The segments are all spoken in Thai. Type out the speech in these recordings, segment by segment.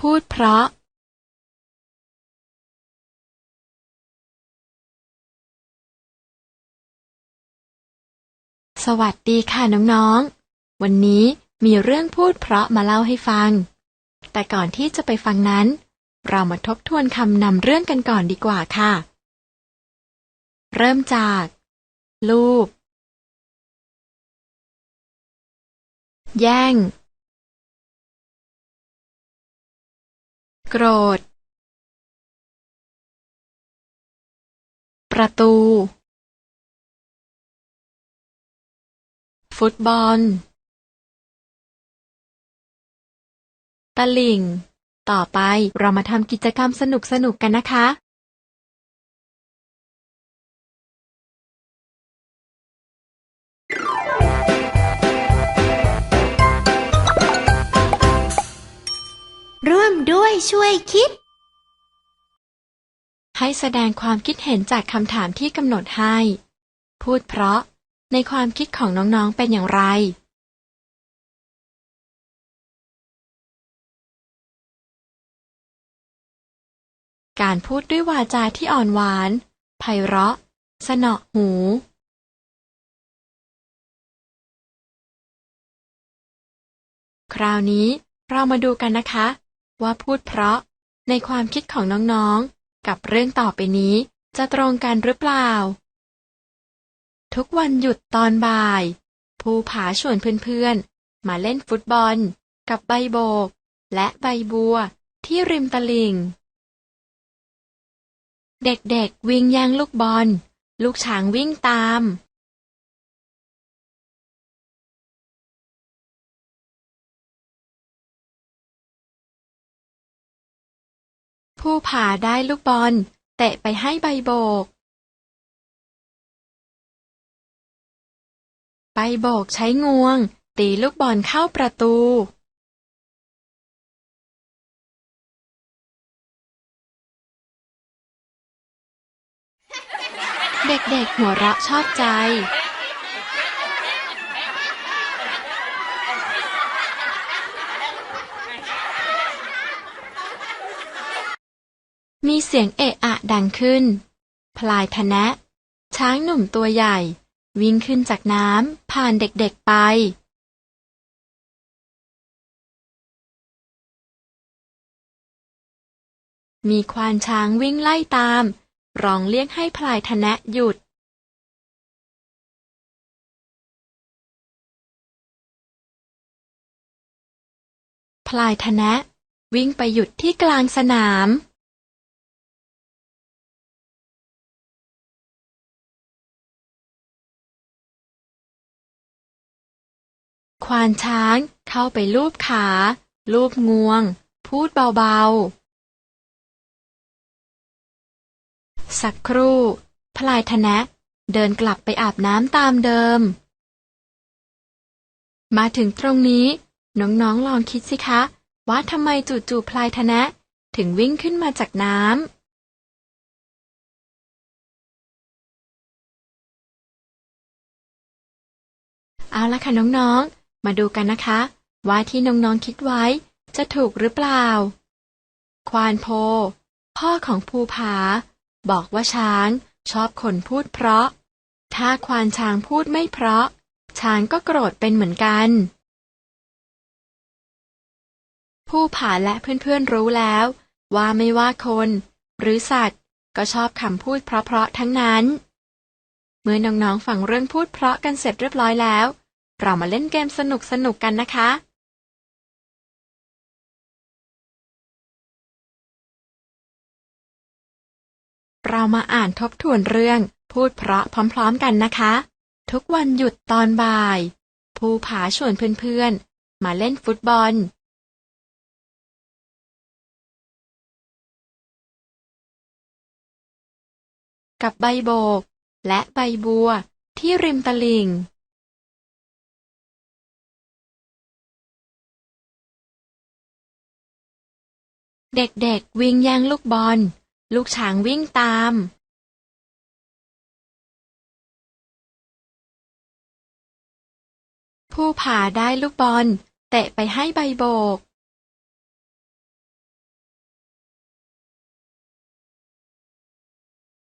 พูดเพราะสวัสดีค่ะน้องๆ วันนี้มีเรื่องพูดเพราะมาเล่าให้ฟัง แต่ก่อนที่จะไปฟังนั้น เรามาทบทวนคำนำเรื่องกันก่อนดีกว่าค่ะ เริ่มจากรูปแย่ง โกรธ ประตู ฟุตบอล ตะลิ่ง ต่อไปเรามาทำกิจกรรมสนุกๆกันนะคะ ร่วมด้วยช่วยคิด ให้แสดงความคิดเห็นจากคำถามที่กำหนดให้ พูดเพราะในความคิดของน้องๆเป็นอย่างไร การพูดด้วยวาจาที่อ่อนหวาน ไพเราะ สนอหู คราวนี้เรามาดูกันนะคะ ว่าพูดเพราะในความคิดของน้องๆ กับเรื่องต่อไปนี้จะตรงกันหรือเปล่า ทุกวันหยุดตอนบ่าย ภูผาชวนเพื่อนๆ มาเล่นฟุตบอล กับใบโบก และใบบัวที่ริมตลิ่ง เด็กๆวิ่งแย่งลูกบอล ลูกช้างวิ่งตาม ผู้ผาได้ลูกบอล เตะไปให้ใบโบก ใบโบกใช้งวง ตีลูกบอลเข้าประตู เด็กๆหัวเราะชอบใจ เสียงเอะอะดังขึ้น พลายทะแนะ ช้างหนุ่มตัวใหญ่ วิ่งขึ้นจากน้ำผ่านเด็กๆไป มีควานช้างวิ่งไล่ตาม ร้องเรียกให้พลายทะแนะหยุด พลายทะแนะวิ่งไปหยุดที่กลางสนาม ควานช้างเข้าไปลูบขา ลูบงวง พูดเบาๆ สักครู่ พลายทะแนะ เดินกลับไปอาบน้ำตามเดิม มาถึงตรงนี้ น้องๆลองคิดสิคะ ว่าทำไมจู่ๆพลายทะแนะ ถึงวิ่งขึ้นมาจากน้ำเอาละค่ะน้องๆ มาดูกันนะคะ ว่าที่น้องๆคิดไว้จะถูกหรือเปล่า ควานโพ พ่อของภูผา บอกว่าช้างชอบคนพูดเพราะ ถ้าควานช้างพูดไม่เพราะ ช้างก็โกรธเป็นเหมือนกัน ผู้ผาและเพื่อนๆรู้แล้ว ว่าไม่ว่าคน หรือสัตว์ก็ชอบคำพูดเพราะๆทั้งนั้น เมื่อน้องๆฟังเรื่องพูดเพราะกันเสร็จเรียบร้อยแล้ว เรามาเล่นเกมสนุกๆกันนะคะ เรามาอ่านทบทวนเรื่อง พูดเพราะพร้อมๆกันนะคะ ทุกวันหยุดตอนบ่าย ภูผาชวนเพื่อนๆ มาเล่นฟุตบอล กับใบโบก และใบบัวที่ริมตลิ่ง เด็กๆ วิ่งแย่งลูกบอล ลูกช้างวิ่งตามผู้ผ่าได้ลูกบอล เตะไปให้ใบโบก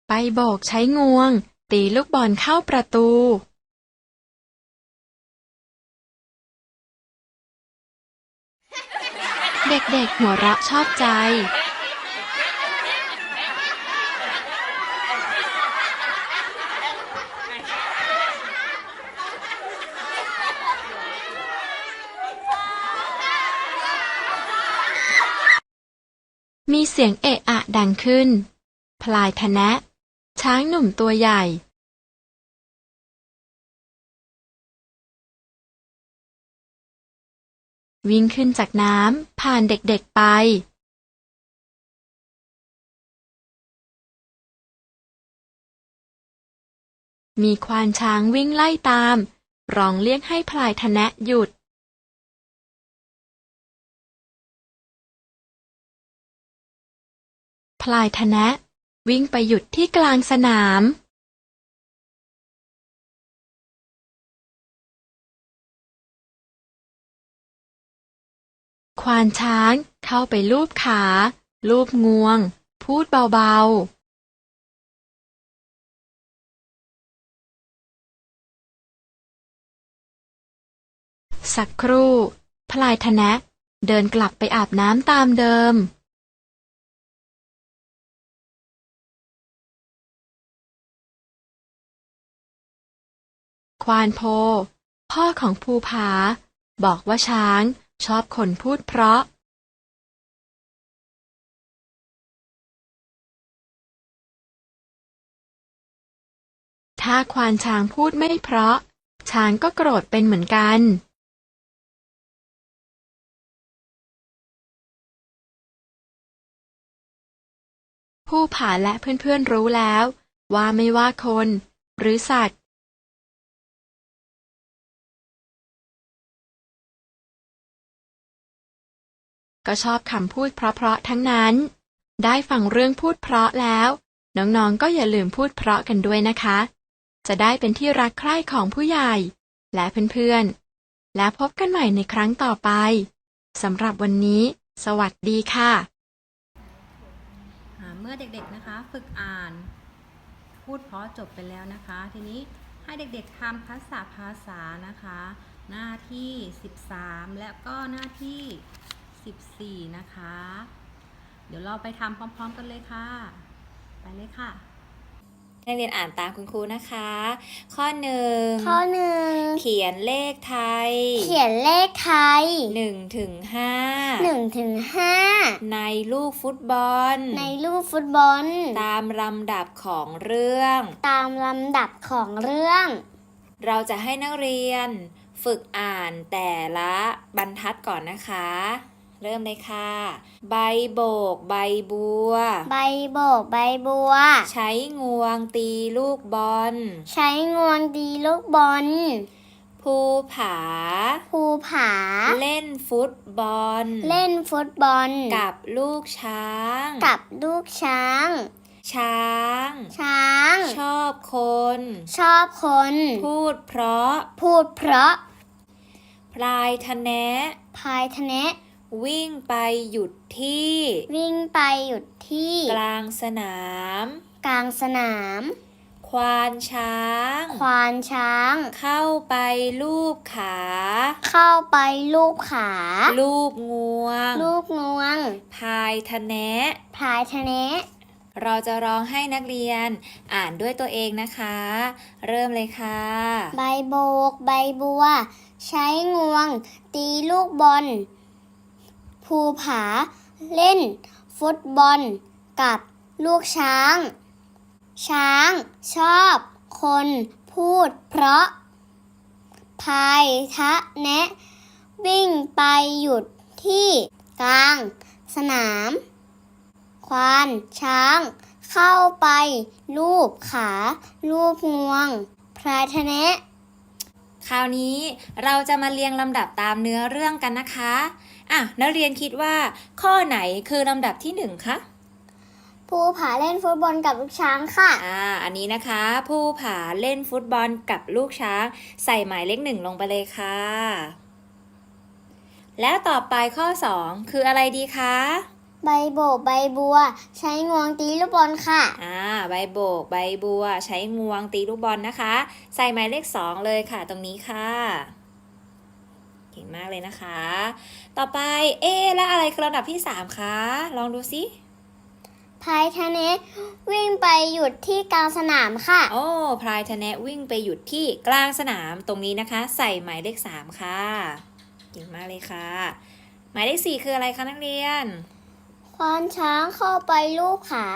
ใบโบกใช้งวง ตีลูกบอลเข้าประตู เด็กๆหัวเราะชอบใจ มีเสียงเอะอะดังขึ้น พลายทะนะ ช้างหนุ่มตัวใหญ่ วิ่งขึ้นจากน้ำ ผ่านเด็กๆไป มีควานช้างวิ่งไล่ตาม ร้องเรียกให้พลายทะแนะหยุด พลายทะแนะวิ่งไปหยุดที่กลางสนาม ควานช้างเข้าไปลูบขา ลูบงวง พูดเบาๆสักครู่พลายทะแนะ เดินกลับไปอาบน้ำตามเดิม ควานโพ พ่อของภูผา บอกว่าช้าง ชอบคนพูดเพราะถ้าควานช้างพูดไม่เพราะ ช้างก็โกรธเป็นเหมือนกัน ผู้ผาและเพื่อนๆรู้แล้ว ว่าไม่ว่าคน หรือสัตว์ ก็ชอบคำพูดเพราะๆทั้งนั้น ได้ฟังเรื่องพูดเพราะแล้ว น้องๆก็อย่าลืมพูดเพราะกันด้วยนะคะ จะได้เป็นที่รักใคร่ของผู้ใหญ่ และเพื่อนๆ และพบกันใหม่ในครั้งต่อไปสำหรับวันนี้ สวัสดีค่ะ เมื่อเด็กๆนะคะ ฝึกอ่าน พูดเพราะจบไปแล้วนะคะ ทีนี้ให้เด็กๆทำภาษาภาษานะคะ หน้าที่ 13 และก็หน้าที่ 14 นะคะ เดี๋ยวเราไปทำพร้อม ๆ กันเลยค่ะ ไปเลยค่ะนักเรียนอ่านตามคุณครูนะคะ ข้อหนึ่งข้อหนึ่งเขียนเลขไทย เขียนเลขไทยหนึ่งถึงห้าหนึ่งถึงห้าในลูกฟุตบอล ในลูกฟุตบอล ตามลำดับของเรื่อง ตามลำดับของเรื่อง เราจะให้นักเรียนฝึกอ่านแต่ละบรรทัดก่อนนะคะ เริ่มเลยค่ะ ใบโบก ใบบัว ใบโบกใบบัว ใช้งวงตีลูกบอล ใช้งวงดีลูกบอล ภูผา ภูผา เล่นฟุตบอล เล่นฟุตบอล กับลูกช้าง กับลูกช้าง ช้าง ช้าง ชอบคน ชอบคน พูดเพราะ พูดเพราะ พลายทะแนะพายทะเนะ วิ่งไปหยุดที่ วิ่งไปหยุดที่ กลางสนาม กลางสนาม ควานช้าง ควานช้าง เข้าไปลูบขา เข้าไปลูบขา ลูบงวง ลูกงวง พายทะแนะพายทะเนะเราจะร้องให้นักเรียนอ่านด้วยตัวเองนะคะ เริ่มเลยค่ะ ใบโบก ใบบัว ใช้งวง ตีลูกบอล ภูผาเล่น ฟุตบอลกับลูกช้าง ช้างชอบคนพูดเพราะ พายทะแนะ วิ่งไปหยุดที่กลางสนาม ควานช้างเข้าไปลูบขาลูบงวง พรายทะเนะ คราวนี้เราจะมาเรียงลำดับตามเนื้อเรื่องกันนะคะ อะนักเรียนคิดว่า ข้อไหนคือลำดับที่หนึ่งคะภูผาเล่นฟุตบอลกับลูกช้างค่ะ อ่า อันนี้นะคะผู้ผาเล่นฟุตบอลกับลูกช้าง ใส่หมายเลขหนึ่งลงไปเลยค่ะ แล้วต่อไปข้อ 2 คืออะไรดีคะ ใบใบโบกใบบัว ใช้งวงตีลูกบอลค่ะ อ่า ใบโบกใบบัว ใช้งวงตีลูกบอลนะคะ ใส่หมายเลขสองเลยค่ะ ตรงนี้ค่ะเก่งมากเลยนะคะ ต่อไป เอ๊ะแล้วอะไรคือลำดับที่สามคะ ลองดูสิพายทะเนวิ่งไปหยุดที่กลางสนามค่ะ โอ้พลายทะแนะวิ่งไปหยุดที่กลางสนามตรงนี้นะคะ ใส่หมายเลขสามค่ะ เก่งมากเลยค่ะ หมายเลขสี่คืออะไรคะนักเรียน ควานช้างเข้าไปลูกขา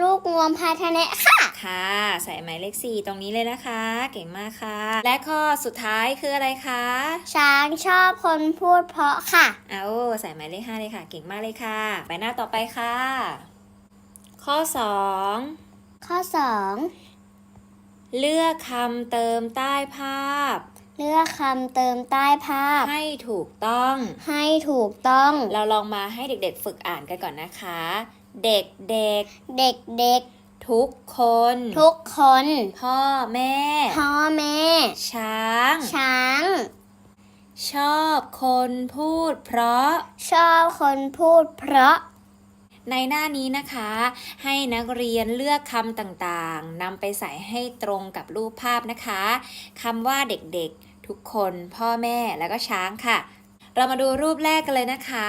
ลูกงวงพายทะเนะค่ะ ค่ะ ใส่หมายเลขสี่ตรงนี้เลยนะคะ เก่งมากค่ะ และข้อสุดท้ายคืออะไรคะ ช้างชอบคนพูดเพราะค่ะ เอาใส่หมายเลขห้าเลยค่ะ เก่งมากเลยค่ะ ไปหน้าต่อไปค่ะ ข้อสองข้อสองเลือกคำเติมใต้ภาพ เลือกคำเติมใต้ภาพ ให้ถูกต้อง ให้ถูกต้อง เราลองมาให้เด็กๆ ฝึกอ่านกันก่อนนะคะ เด็กเด็กๆ ทุกคนๆทุกคน พ่อแม่ พ่อแม่ ช้าง ช้าง ชอบคนพูดเพราะ ชอบคนพูดเพราะในหน้านี้นะคะ ให้นักเรียนเลือกคำต่างๆนำไปใส่ให้ตรงกับรูปภาพนะคะคำว่าเด็กๆ ทุกคนพ่อแม่แล้วก็ช้างค่ะ เรามาดูรูปแรกกันเลยนะคะ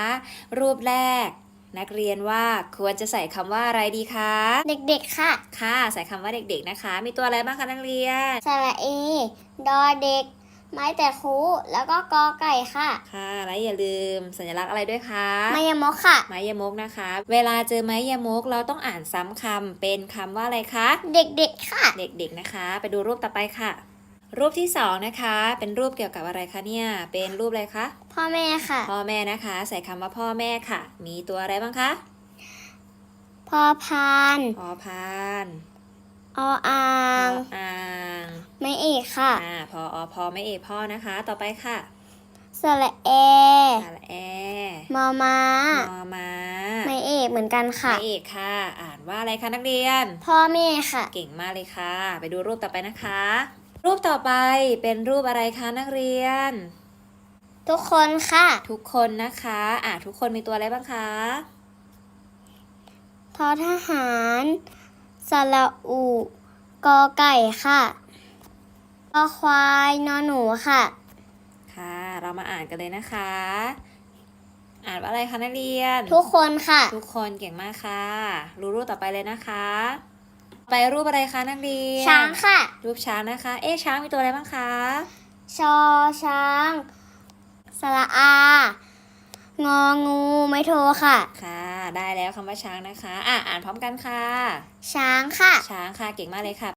รูปแรก นักเรียนว่าควรจะใส่คำว่าอะไรดีคะ เด็กๆค่ะ ค่ะ ใส่คำว่าเด็กๆนะคะ มีตัวอะไรบ้างคะนักเรียนสระเอ ดอเด็ก ไม้แต่คูแล้วก็กอไก่ค่ะ ค่ะ และอย่าลืมสัญลักษณ์อะไรด้วยคะมายมกค่ะ ไม้ยมกนะคะ เวลาเจอไม้ยมกเราต้องอ่านซ้ำคำเป็นคำว่าอะไรคะ เด็กๆค่ะ เด็กๆนะคะ ไปดูรูปต่อไปค่ะ รูปที่สองนะคะ เป็นรูปเกี่ยวกับอะไรคะเนี่ย เป็นรูปอะไรคะ พ่อแม่ค่ะ พ่อแม่นะคะ ใส่คำว่าพ่อแม่ค่ะ มีตัวอะไรบ้างคะพอพานพอพานออ่างอ่างไม่เอกค่ะ อ่าพออพอไม่เอกพ่อนะคะ ต่อไปค่ะสระเอสระแอมอมามอมาไม่เอกเหมือนกันค่ะไม่เอกค่ะ อ่านว่าอะไรคะนักเรียน พ่อแม่ค่ะ เก่งมากเลยค่ะ ไปดูรูปต่อไปนะคะ รูปต่อไปเป็นรูปอะไรคะนักเรียน ทุกคนค่ะ ทุกคนนะคะอ่าทุกคนมีตัวอะไรบ้างคะ ทอทหารสระอูกอไก่ค่ะกอควายนอหนูค่ะ ค่ะ เรามาอ่านกันเลยนะคะ อ่านว่าอะไรคะนักเรียน ทุกคนค่ะ ทุกคนเก่งมากค่ะ รู้รูปต่อไปเลยนะคะ ไปรูปอะไรคะนักเรียนช้างค่ะ รูปช้างนะคะ เอ๊ะช้างมีตัวอะไรบ้างคะชอช้างสระอา งองูไม่โทรค่ะ ค่ะ ได้แล้วคำว่าช้างนะคะ อะอ่านพร้อมกันค่ะ ช้างค่ะ ช้างค่ะเก่งมากเลยค่ะ